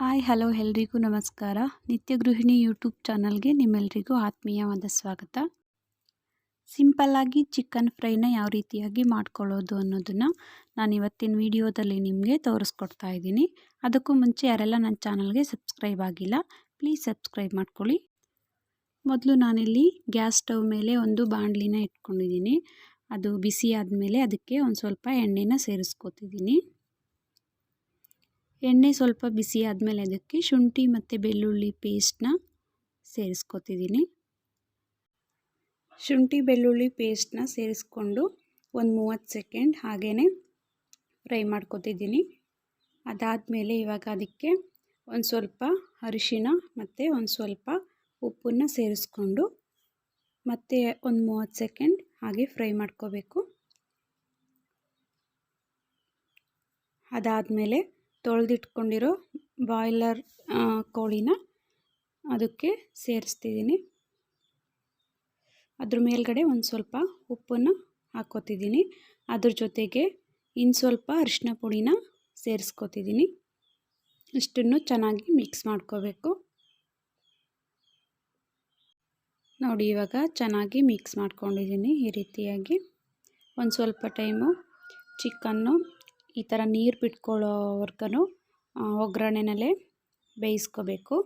Hi, hello ಎಲ್ರಿಗೂ ನಮಸ್ಕಾರ. ನಿತ್ಯ ಗೃಹಿಣಿ ಯೂಟ್ಯೂಬ್ ಚಾನಲ್ಗೆ ನಿಮ್ಮೆಲ್ರಿಗೂ ಆತ್ಮೀಯವಾದ ಸ್ವಾಗತ. ಸಿಂಪಲ್ಲಾಗಿ ಚಿಕನ್ ಫ್ರೈನ ಯಾವ ರೀತಿಯಾಗಿ ಮಾಡ್ಕೊಳ್ಳೋದು ಅನ್ನೋದನ್ನು ನಾನು ಇವತ್ತಿನ ವಿಡಿಯೋದಲ್ಲಿ ನಿಮಗೆ ತೋರಿಸ್ಕೊಡ್ತಾ ಇದ್ದೀನಿ. ಅದಕ್ಕೂ ಮುಂಚೆ ಯಾರೆಲ್ಲ ನನ್ನ ಚಾನಲ್ಗೆ ಸಬ್ಸ್ಕ್ರೈಬ್ ಆಗಿಲ್ಲ, ಪ್ಲೀಸ್ ಸಬ್ಸ್ಕ್ರೈಬ್ ಮಾಡ್ಕೊಳ್ಳಿ. ಮೊದಲು ನಾನಿಲ್ಲಿ ಗ್ಯಾಸ್ ಸ್ಟವ್ ಮೇಲೆ ಒಂದು ಬಾಣಲಿನ ಇಟ್ಕೊಂಡಿದ್ದೀನಿ. ಅದು ಬಿಸಿ ಆದಮೇಲೆ ಅದಕ್ಕೆ ಒಂದು ಸ್ವಲ್ಪ ಎಣ್ಣೆನ ಸೇರಿಸ್ಕೊತಿದ್ದೀನಿ. ಎಣ್ಣೆ ಸ್ವಲ್ಪ ಬಿಸಿ ಆದಮೇಲೆ ಅದಕ್ಕೆ ಶುಂಠಿ ಮತ್ತು ಬೆಳ್ಳುಳ್ಳಿ ಪೇಸ್ಟನ್ನ ಸೇರಿಸ್ಕೊತಿದ್ದೀನಿ. ಶುಂಠಿ, ಬೆಳ್ಳುಳ್ಳಿ ಪೇಸ್ಟನ್ನ ಸೇರಿಸ್ಕೊಂಡು ಒಂದು ಮೂವತ್ತು ಸೆಕೆಂಡ್ ಹಾಗೇ ಫ್ರೈ ಮಾಡ್ಕೊತಿದ್ದೀನಿ. ಅದಾದಮೇಲೆ ಇವಾಗ ಅದಕ್ಕೆ ಒಂದು ಸ್ವಲ್ಪ ಅರಿಶಿನ ಮತ್ತು ಒಂದು ಸ್ವಲ್ಪ ಉಪ್ಪನ್ನು ಸೇರಿಸ್ಕೊಂಡು ಮತ್ತೆ ಒಂದು ಮೂವತ್ತು ಸೆಕೆಂಡ್ ಹಾಗೆ ಫ್ರೈ ಮಾಡ್ಕೋಬೇಕು. ಅದಾದಮೇಲೆ ತೊಳೆದಿಟ್ಕೊಂಡಿರೋ ಬಾಯ್ಲರ್ ಕೋಳಿನ ಅದಕ್ಕೆ ಸೇರಿಸ್ತಿದ್ದೀನಿ. ಅದ್ರ ಮೇಲ್ಗಡೆ ಒಂದು ಸ್ವಲ್ಪ ಉಪ್ಪನ್ನು ಹಾಕ್ಕೋತಿದ್ದೀನಿ. ಅದ್ರ ಜೊತೆಗೆ ಇನ್ನು ಸ್ವಲ್ಪ ಅರಿಶಿನ ಪುಡಿನ ಸೇರಿಸ್ಕೋತಿದ್ದೀನಿ. ಇಷ್ಟನ್ನು ಚೆನ್ನಾಗಿ ಮಿಕ್ಸ್ ಮಾಡ್ಕೋಬೇಕು. ನೋಡಿ, ಇವಾಗ ಚೆನ್ನಾಗಿ ಮಿಕ್ಸ್ ಮಾಡ್ಕೊಂಡಿದ್ದೀನಿ ಈ ರೀತಿಯಾಗಿ. ಒಂದು ಸ್ವಲ್ಪ ಟೈಮು ಚಿಕನ್ನು ಈ ಥರ ನೀರು ಬಿಟ್ಕೊಳ್ಳೋವರ್ಗೂ ಒಗ್ಗರಣೆನಲ್ಲೇ ಬೇಯಿಸ್ಕೋಬೇಕು.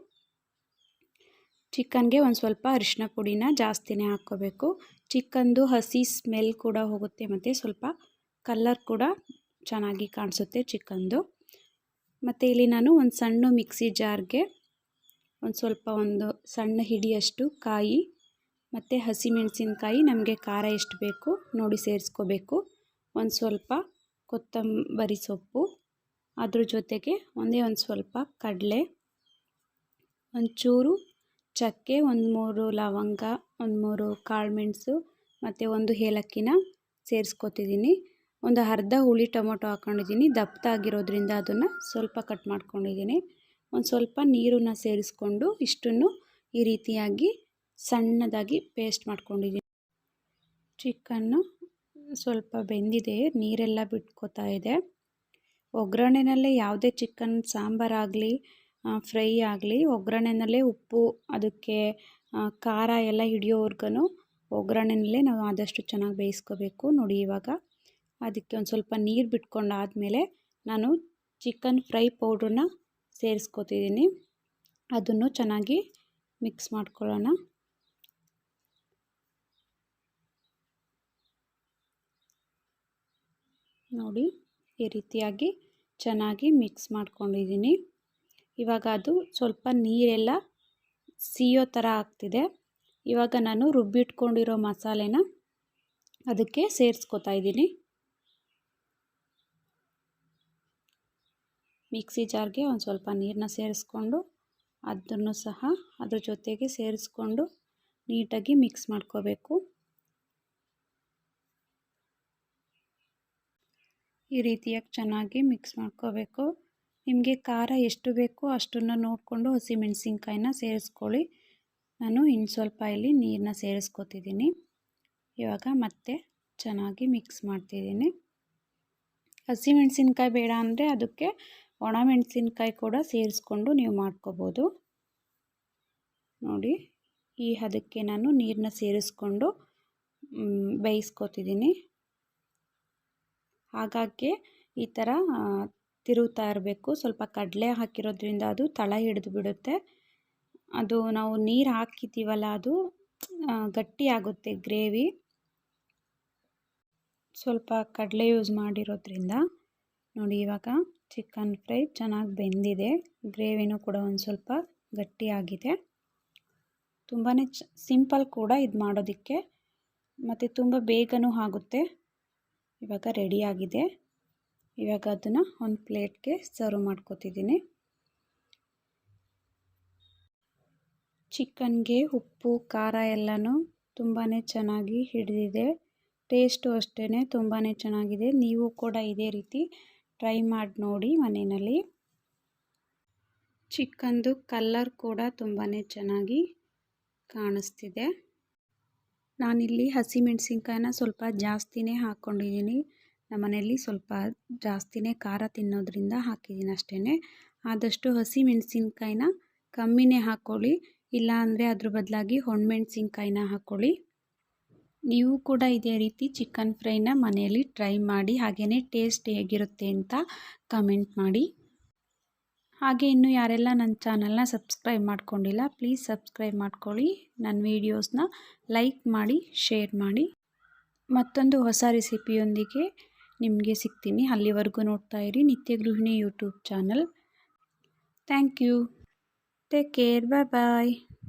ಚಿಕನ್ಗೆ ಒಂದು ಸ್ವಲ್ಪ ಅರಿಶಿನ ಪುಡಿನ ಜಾಸ್ತಿನೇ ಹಾಕ್ಕೋಬೇಕು. ಚಿಕನ್ದು ಹಸಿ ಸ್ಮೆಲ್ ಕೂಡ ಹೋಗುತ್ತೆ, ಮತ್ತು ಸ್ವಲ್ಪ ಕಲ್ಲರ್ ಕೂಡ ಚೆನ್ನಾಗಿ ಕಾಣಿಸುತ್ತೆ ಚಿಕನ್ದು. ಮತ್ತು ಇಲ್ಲಿ ನಾನು ಒಂದು ಸಣ್ಣ ಮಿಕ್ಸಿ ಜಾರ್ಗೆ ಒಂದು ಸ್ವಲ್ಪ ಒಂದು ಸಣ್ಣ ಹಿಡಿಯಷ್ಟು ಕಾಯಿ, ಮತ್ತು ಹಸಿಮೆಣಸಿನಕಾಯಿ ನಮಗೆ ಖಾರ ಎಷ್ಟು ಬೇಕು ನೋಡಿ ಸೇರಿಸ್ಕೋಬೇಕು. ಒಂದು ಸ್ವಲ್ಪ ಕೊತ್ತಂಬರಿ ಸೊಪ್ಪು, ಅದ್ರ ಜೊತೆಗೆ ಒಂದೇ ಒಂದು ಸ್ವಲ್ಪ ಕಡಲೆ, ಒಂಚೂರು ಚಕ್ಕೆ, ಒಂದು ಮೂರು ಲವಂಗ, ಒಂದು ಮೂರು ಕಾಳುಮೆಣಸು ಮತ್ತು ಒಂದು ಏಲಕ್ಕಿನ ಸೇರಿಸ್ಕೊತಿದ್ದೀನಿ. ಒಂದು ಅರ್ಧ ಹುಳಿ ಟೊಮೊಟೊ ಹಾಕ್ಕೊಂಡಿದ್ದೀನಿ ದಪ್ಪದಾಗಿರೋದ್ರಿಂದ ಅದನ್ನು ಸ್ವಲ್ಪ ಕಟ್ ಮಾಡ್ಕೊಂಡಿದ್ದೀನಿ. ಒಂದು ಸ್ವಲ್ಪ ನೀರನ್ನು ಸೇರಿಸ್ಕೊಂಡು ಇಷ್ಟನ್ನು ಈ ರೀತಿಯಾಗಿ ಸಣ್ಣದಾಗಿ ಪೇಸ್ಟ್ ಮಾಡ್ಕೊಂಡಿದ್ದೀನಿ. ಚಿಕನ್ನು ಸ್ವಲ್ಪ ಬೆಂದಿದೆ, ನೀರೆಲ್ಲ ಬಿಟ್ಕೋತಾ ಇದೆ. ಒಗ್ಗರಣೆನಲ್ಲೇ ಯಾವುದೇ ಚಿಕನ್ ಸಾಂಬಾರಾಗಲಿ ಫ್ರೈ ಆಗಲಿ, ಒಗ್ಗರಣೆನಲ್ಲೇ ಉಪ್ಪು, ಅದಕ್ಕೆ ಖಾರ ಎಲ್ಲ ಹಿಡಿಯೋವರ್ಗು ಒಗ್ಗರಣೆನಲ್ಲೇ ನಾವು ಆದಷ್ಟು ಚೆನ್ನಾಗಿ ಬೇಯಿಸ್ಕೋಬೇಕು ನೋಡಿ ಇವಾಗ. ಅದಕ್ಕೆ ಒಂದು ಸ್ವಲ್ಪ ನೀರು ಬಿಟ್ಕೊಂಡಾದಮೇಲೆ ನಾನು ಚಿಕನ್ ಫ್ರೈ ಪೌಡ್ರನ್ನ ಸೇರಿಸ್ಕೋತಿದ್ದೀನಿ. ಅದನ್ನು ಚೆನ್ನಾಗಿ ಮಿಕ್ಸ್ ಮಾಡ್ಕೊಳ್ಳೋಣ. ನೋಡಿ, ಈ ರೀತಿಯಾಗಿ ಚೆನ್ನಾಗಿ ಮಿಕ್ಸ್ ಮಾಡ್ಕೊಂಡಿದ್ದೀನಿ. ಇವಾಗ ಅದು ಸ್ವಲ್ಪ ನೀರೆಲ್ಲ ಸಿಯೋ ಥರ ಆಗ್ತಿದೆ. ಇವಾಗ ನಾನು ರುಬ್ಬಿಟ್ಕೊಂಡಿರೋ ಮಸಾಲೆನ ಅದಕ್ಕೆ ಸೇರಿಸ್ಕೊತಾ ಇದ್ದೀನಿ. ಮಿಕ್ಸಿ ಜಾರ್ಗೆ ಒಂದು ಸ್ವಲ್ಪ ನೀರನ್ನ ಸೇರಿಸ್ಕೊಂಡು ಅದನ್ನು ಸಹ ಅದ್ರ ಜೊತೆಗೆ ಸೇರಿಸ್ಕೊಂಡು ನೀಟಾಗಿ ಮಿಕ್ಸ್ ಮಾಡ್ಕೋಬೇಕು. ಈ ರೀತಿಯಾಗಿ ಚೆನ್ನಾಗಿ ಮಿಕ್ಸ್ ಮಾಡ್ಕೋಬೇಕು? ನಿಮಗೆ ಖಾರ ಎಷ್ಟು ಬೇಕೋ ಅಷ್ಟನ್ನು ನೋಡಿಕೊಂಡು ಹಸಿಮೆಣಸಿನ್ಕಾಯಿನ ಸೇರಿಸ್ಕೊಳ್ಳಿ. ನಾನು ಇನ್ನು ಸ್ವಲ್ಪ ಇಲ್ಲಿ ನೀರನ್ನ ಸೇರಿಸ್ಕೊತಿದ್ದೀನಿ. ಇವಾಗ ಮತ್ತೆ ಚೆನ್ನಾಗಿ ಮಿಕ್ಸ್ ಮಾಡ್ತಿದ್ದೀನಿ. ಹಸಿಮೆಣ್ಸಿನ್ಕಾಯಿ ಬೇಡ ಅಂದರೆ ಅದಕ್ಕೆ ಒಣಮೆಣಸಿನ್ಕಾಯಿ ಕೂಡ ಸೇರಿಸ್ಕೊಂಡು ನೀವು ಮಾಡ್ಕೋಬೋದು. ನೋಡಿ, ಈ ಅದಕ್ಕೆ ನಾನು ನೀರನ್ನ ಸೇರಿಸ್ಕೊಂಡು ಬೇಯಿಸ್ಕೊತಿದ್ದೀನಿ. ಹಾಗಾಗಿ ಈ ಥರ ತಿರುಗ್ತಾ ಇರಬೇಕು. ಸ್ವಲ್ಪ ಕಡಲೆ ಹಾಕಿರೋದ್ರಿಂದ ಅದು ತಳ ಹಿಡಿದು ಬಿಡುತ್ತೆ. ಅದು ನಾವು ನೀರು ಹಾಕಿದ್ದೀವಲ್ಲ ಅದು ಗಟ್ಟಿಯಾಗುತ್ತೆ ಗ್ರೇವಿ. ಸ್ವಲ್ಪ ಕಡಲೆ ಯೂಸ್ ಮಾಡಿರೋದ್ರಿಂದ, ನೋಡಿ ಇವಾಗ ಚಿಕನ್ ಫ್ರೈ ಚೆನ್ನಾಗಿ ಬೆಂದಿದೆ. ಗ್ರೇವಿನೂ ಕೂಡ ಒಂದು ಸ್ವಲ್ಪ ಗಟ್ಟಿಯಾಗಿದೆ ತುಂಬಾ ಚ ಸಿಂಪಲ್ ಕೂಡ ಇದು ಮಾಡೋದಕ್ಕೆ. ಮತ್ತು ತುಂಬ ಬೇಗನೂ ಆಗುತ್ತೆ. ಇವಾಗ ರೆಡಿಯಾಗಿದೆ ಇವಾಗ ಅದನ್ನು ಒಂದು ಪ್ಲೇಟ್ಗೆ ಸರ್ವ್ ಮಾಡ್ಕೋತಿದ್ದೀನಿ. ಚಿಕನ್ಗೆ ಉಪ್ಪು, ಖಾರ ಎಲ್ಲನೂ ತುಂಬಾ ಚೆನ್ನಾಗಿ ಹಿಡಿದಿದೆ. ಟೇಸ್ಟು ಅಷ್ಟೇ ತುಂಬಾ ಚೆನ್ನಾಗಿದೆ. ನೀವು ಕೂಡ ಇದೇ ರೀತಿ ಟ್ರೈ ಮಾಡಿ ನೋಡಿ ಮನೆಯಲ್ಲಿ. ಚಿಕನ್ದು ಕಲ್ಲರ್ ಕೂಡ ತುಂಬಾ ಚೆನ್ನಾಗಿ ಕಾಣಿಸ್ತಿದೆ. ನಾನಿಲ್ಲಿ ಹಸಿಮೆಣ್ಸಿನ್ಕಾಯಿನ ಸ್ವಲ್ಪ ಜಾಸ್ತಿನೇ ಹಾಕ್ಕೊಂಡಿದ್ದೀನಿ. ನಮ್ಮನೇಲಿ ಸ್ವಲ್ಪ ಜಾಸ್ತಿನೇ ಖಾರ ತಿನ್ನೋದ್ರಿಂದ ಹಾಕಿದ್ದೀನಿ ಅಷ್ಟೇ ಆದಷ್ಟು ಹಸಿ ಮೆಣಸಿನ್ಕಾಯಿನ ಕಮ್ಮಿನೇ ಹಾಕ್ಕೊಳ್ಳಿ. ಇಲ್ಲಾಂದರೆ ಅದ್ರ ಬದಲಾಗಿ ಹೊಣಮೆಣ್ಸಿನ್ಕಾಯಿನ ಹಾಕ್ಕೊಳ್ಳಿ. ನೀವು ಕೂಡ ಇದೇ ರೀತಿ ಚಿಕನ್ ಫ್ರೈನ ಮನೆಯಲ್ಲಿ ಟ್ರೈ ಮಾಡಿ ಹಾಗೆಯೇ ಟೇಸ್ಟ್ ಹೇಗಿರುತ್ತೆ ಅಂತ ಕಮೆಂಟ್ ಮಾಡಿ. ಹಾಗೆ ಇನ್ನು ಯಾರೆಲ್ಲ ನನ್ನ ಚಾನಲ್ನ ಸಬ್ಸ್ಕ್ರೈಬ್ ಮಾಡ್ಕೊಂಡಿಲ್ಲ, ಪ್ಲೀಸ್ ಸಬ್ಸ್ಕ್ರೈಬ್ ಮಾಡ್ಕೊಳ್ಳಿ. ನನ್ನ ವೀಡಿಯೋಸ್ನ ಲೈಕ್ ಮಾಡಿ, ಶೇರ್ ಮಾಡಿ. ಮತ್ತೊಂದು ಹೊಸ ರೆಸಿಪಿಯೊಂದಿಗೆ ನಿಮಗೆ ಸಿಗ್ತೀನಿ. ಅಲ್ಲಿವರೆಗೂ ನೋಡ್ತಾ ಇರಿ Nitya Gruhini YouTube channel. Thank you. Take care. Bye bye.